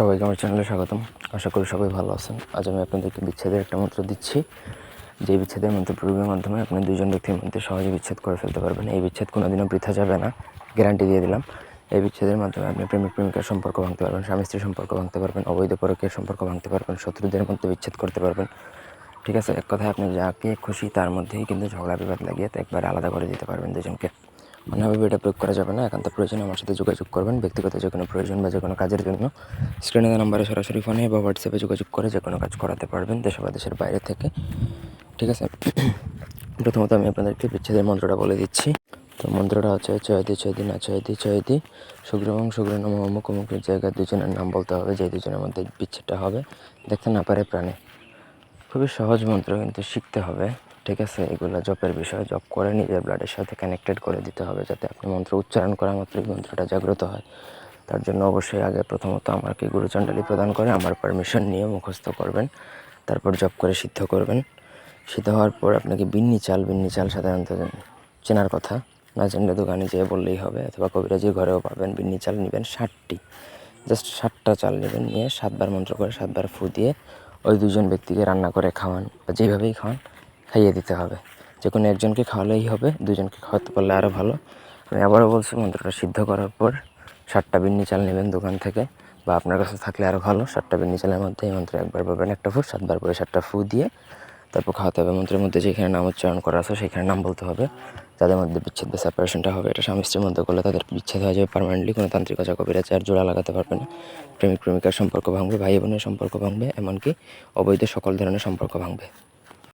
সবাইকে আমার চ্যানেলে স্বাগতম। আশা করি সবাই ভালো আছেন। আজ আমি আপনাদেরকে বিচ্ছেদের একটা মন্ত্র দিচ্ছি। যে বিচ্ছেদের মন্ত্র প্রয়োগের মাধ্যমে আপনি দুজন ব্যক্তির মধ্যে সহজে বিচ্ছেদ করে ফেলতে পারবেন। এই বিচ্ছেদ কোনোদিনও বৃথা যাবে না। গ্যারান্টি দিয়ে দিলাম। এই বিচ্ছেদের মাধ্যমে আপনি প্রেমিক, প্রেমিকার সম্পর্ক ভাঙতে পারবেন, স্বামী, স্ত্রীর সম্পর্ক ভাঙতে পারবেন, অবৈধ পরকের সম্পর্ক ভাঙতে পারবেন, শত্রুদের মধ্যে বিচ্ছেদ করতে পারবেন। ঠিক আছে? এক কথায় আপনি যাকে খুশি তার মধ্যেই কিন্তু ঝগড়া, বিবাদ লাগিয়ে তো একবারে আলাদা করে দিতে পারবেন দুজনকে। অন্যভাবে এটা প্রয়োগ করা যাবে না, একান্ত প্রয়োজন আমার সাথে যোগাযোগ করবেন। ব্যক্তিগত যে কোনো প্রয়োজন বা যে কোনো কাজের জন্য। স্ক্রিনে নাম্বারে সরাসরি ফোনে বা হোয়াটসঅ্যাপে যোগাযোগ করে যে কোনো কাজ করাতে পারবেন দেশ বা দেশের বাইরে থেকে। ঠিক আছে? প্রথমত আমি আপনাদেরকে বিচ্ছেদের মন্ত্রটা বলে দিচ্ছি। তো মন্ত্রটা হচ্ছে চয়দি চয়দি না চয়দি চয়দি সুগ্রমং সুগ্রনম অমুক অমুকের জায়গায় দুজনের নাম বলতে হবে, যে দুজনের মধ্যে বিচ্ছেদটা হবে। দেখতে না পারে প্রাণে। খুবই সহজ মন্ত্র, কিন্তু শিখতে হবে। ঠিক আছে? এগুলো জপের বিষয় জপ করে নিজের ব্লাডের সাথে কানেক্টেড করে দিতে হবে যাতে আপনি মন্ত্র উচ্চারণ করা মাত্রই মন্ত্রটা জাগ্রত হয়। তার জন্য অবশ্যই আগে প্রথমত আমাকে গুরুচণ্ডালী প্রদান করে, আমার পারমিশন নিয়ে মুখস্থ করবেন, তারপর জপ করে সিদ্ধ করবেন। সিদ্ধ হওয়ার পর আপনাকে বিন্নি চাল বিন্নি চাল সাধারণত চেনার কথা। না জানলে দোকানে যেয়ে বললেই হবে, অথবা কবিরাজির ঘরেও পাবেন, বিন্নি চাল নেবেন ষাটটি। জাস্ট ষাটটা চাল নেবেন, নিয়ে সাতবার মন্ত্র করে সাতবার ফু দিয়ে ওই দুজন ব্যক্তিকে রান্না করে খাওয়ান, বা যেভাবেই খাওয়ান। খাইয়ে দিতে হবে। যে কোনো একজনকে খাওয়ালেই হবে, দুজনকে খাওয়াতে পারলে আরও ভালো। আমি আবারও বলছি, মন্ত্রটা সিদ্ধ করার পর ষাটটা বিন্নি চাল নেবেন দোকান থেকে, বা আপনার কাছে থাকলে আরও ভালো। ষাটটা বিন্নি চালের মধ্যে এই মন্ত্র একবার পাবেন একটা ফু, সাতবার পরে সাতটা ফু দিয়ে তারপর খাওয়াতে হবে। মন্ত্রের মধ্যে যেখানে নাম উচ্চারণ করা আছে, সেখানে নাম বলতে হবে। যাদের মধ্যে বিচ্ছেদ বা সেপারেশনটা হবে, এটা স্বামী স্ত্রীর মধ্যে করলে তাদের বিচ্ছেদ হয়ে যাবে পারমানেন্টলি কোনো তান্ত্রিক কবিরা আর জোড়া লাগাতে পারবে না। প্রেমিক, প্রেমিকার সম্পর্ক ভাঙবে ভাই বোনের সম্পর্ক ভাঙবে, এমনকি অবৈধ সকল ধরনের সম্পর্ক ভাঙবে।